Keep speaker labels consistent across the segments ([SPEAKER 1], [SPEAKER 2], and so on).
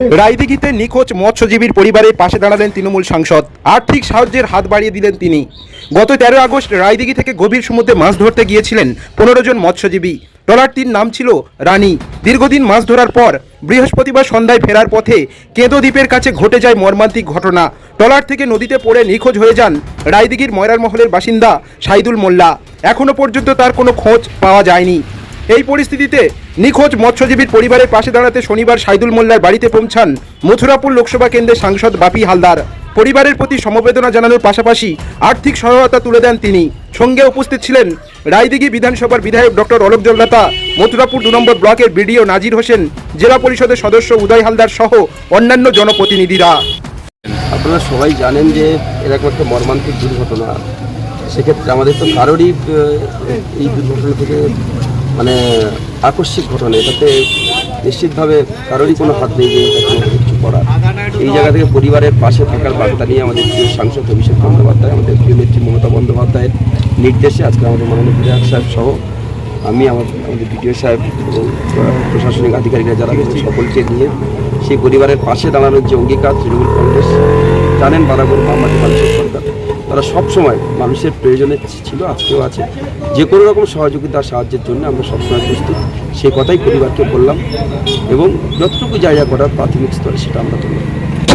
[SPEAKER 1] রায়দিঘিতে নিখোঁজ মৎস্যজীবীর পরিবারের পাশে দাঁড়ালেন তৃণমূল সাংসদ। আর্থিক সাহায্যের হাত বাড়িয়ে দিলেন তিনি। গত তেরো আগস্ট রায়দিঘি থেকে গভীর সমুদ্রে মাছ ধরতে গিয়েছিলেন পনেরো জন মৎস্যজীবী। ট্রলারটির নাম ছিল রানী। দীর্ঘদিন মাছ ধরার পর বৃহস্পতিবার সন্ধ্যায় ফেরার পথে কেঁদো দ্বীপের কাছে ঘটে যায় মর্মান্তিক ঘটনা। ট্রলার থেকে নদীতে পড়ে নিখোঁজ হয়ে যান রায়দিঘির ময়রার মহলের বাসিন্দা সাইদুল মোল্লা। এখনও পর্যন্ত তার কোনো খোঁজ পাওয়া যায়নি। এই পরিস্থিতিতে নিখোঁজ মৎস্যজীবীর পরিবারের পাশে দাঁড়াতে শনিবার সাইদুল মোল্লার বাড়িতে পৌঁছান মথুরাপুর লোকসভা কেন্দ্রের সাংসদ বাপি হালদার। পরিবারের প্রতি সমবেদনা জানানোর পাশাপাশি আর্থিক সহায়তা তুলে দেন তিনি। সঙ্গে উপস্থিত ছিলেন রায়দিঘি বিধানসভার বিধায়ক ডক্টর অলোক জলদাতা, মথুরাপুর দু নম্বর ব্লকের বিডিও নাজির হোসেন, জেলা পরিষদের সদস্য উদয় হালদার সহ অন্যান্য জনপ্রতিনিধিরা।
[SPEAKER 2] আপনারা সবাই জানেন যে এরকম একটা মর্মান্তিক দুর্ঘটনা। সেক্ষেত্রে আমাদের তো কারোরই এই দুর্ঘটনা থেকে আকস্মিক ঘটনা, এটাতে নিশ্চিতভাবে কারোরই কোনো হাত নেই যে এটা কিছু করার। এই জায়গা থেকে পরিবারের পাশে থাকার বার্তা নিয়ে আমাদের প্রিয় সাংসদ অভিষেক বন্দ্যোপাধ্যায়, আমাদের প্রিয় নেত্রী মমতা বন্দ্যোপাধ্যায়ের নির্দেশে আজকে আমাদের মাননীয় বিধায়ক সাহেব সহ আমি, আমার, আমাদের বিডিও সাহেব এবং প্রশাসনিক আধিকারিকরা যারা রয়েছে সকলকে নিয়ে সেই পরিবারের পাশে দাঁড়ানোর যে অঙ্গীকার তৃণমূল কংগ্রেস, জানেন বারাবর মানুষের সরকার তারা সবসময় মানুষের প্রয়োজনে ছিল, আজকেও আছে। যে কোনো রকম সহযোগিতা সাহায্যের জন্য আমরা সবসময় প্রস্তুত। সেই কথাই পরিবারকে বললাম এবং যতটুকু জায়গা করার প্রাথমিক স্তরে সেটা আমরা করলাম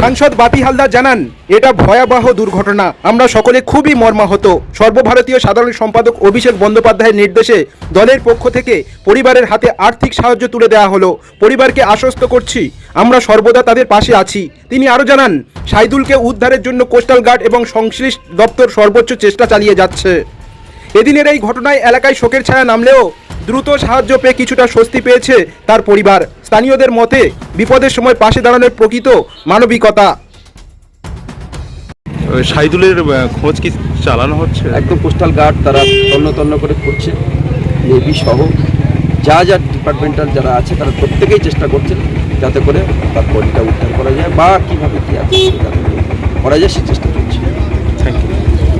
[SPEAKER 1] সাংসদ বাপি হালদার জানান, এটা ভয়াবহ দুর্ঘটনা। আমরা সকলে খুবই মর্মাহত। সর্বভারতীয় সাধারণ সম্পাদক অভিষেক বন্দ্যোপাধ্যায়ের নির্দেশে দলের পক্ষ থেকে পরিবারের হাতে আর্থিক সাহায্য তুলে দেওয়া হলো। পরিবারকে আশ্বস্ত করছি, আমরা সর্বদা তাদের পাশে আছি। তিনি আরও জানান, সাইদুলকে উদ্ধারের জন্য কোস্টাল গার্ড এবং সংশ্লিষ্ট দপ্তর সর্বোচ্চ চেষ্টা চালিয়ে যাচ্ছে। এদিনের এই ঘটনায় এলাকায় শোকের ছায়া নামলেও দ্রুত সাহায্য পেয়ে কিছুটা স্বস্তি পেয়েছে তার পরিবার। স্থানীয়দের মতে বিপদের সময় পাশে দাঁড়ানোর প্রকৃত মানবিকতা।
[SPEAKER 3] সাইদুলের খোঁজ কি চালানো হচ্ছে?
[SPEAKER 2] একদম পোস্টাল গার্ড তারা তন্ন তন্ন করে করছে নেভি সহ যা যা ডিপার্টমেন্টাল যারা আছে তারা প্রত্যেকেই চেষ্টা করছে যাতে করে তার বডিটা উদ্ধার করা যায় বা কীভাবে কী আছে যাতে করা যায় সে চেষ্টা চলছে।
[SPEAKER 3] Thank you